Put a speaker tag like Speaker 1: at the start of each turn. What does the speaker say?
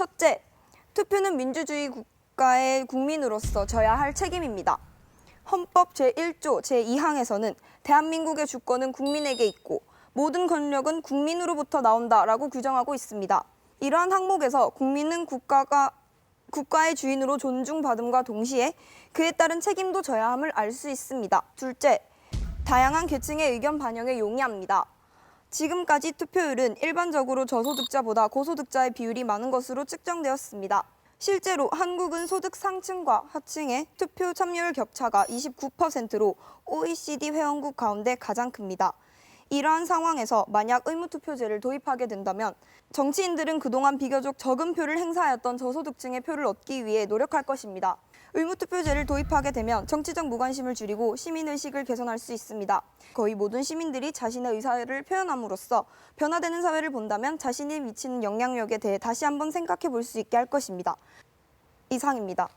Speaker 1: 첫째, 투표는 민주주의 국가의 국민으로서 져야 할 책임입니다. 헌법 제1조 제2항에서는 대한민국의 주권은 국민에게 있고 모든 권력은 국민으로부터 나온다라고 규정하고 있습니다. 이러한 항목에서 국민은 국가가 국가의 주인으로 존중받음과 동시에 그에 따른 책임도 져야 함을 알 수 있습니다. 둘째, 다양한 계층의 의견 반영에 용이합니다. 지금까지 투표율은 일반적으로 저소득자보다 고소득자의 비율이 많은 것으로 측정되었습니다. 실제로 한국은 소득 상층과 하층의 투표 참여율 격차가 29%로 OECD 회원국 가운데 가장 큽니다. 이러한 상황에서 만약 의무투표제를 도입하게 된다면 정치인들은 그동안 비교적 적은 표를 행사하였던 저소득층의 표를 얻기 위해 노력할 것입니다. 의무투표제를 도입하게 되면 정치적 무관심을 줄이고 시민의식을 개선할 수 있습니다. 거의 모든 시민들이 자신의 의사를 표현함으로써 변화되는 사회를 본다면 자신이 미치는 영향력에 대해 다시 한번 생각해 볼 수 있게 할 것입니다. 이상입니다.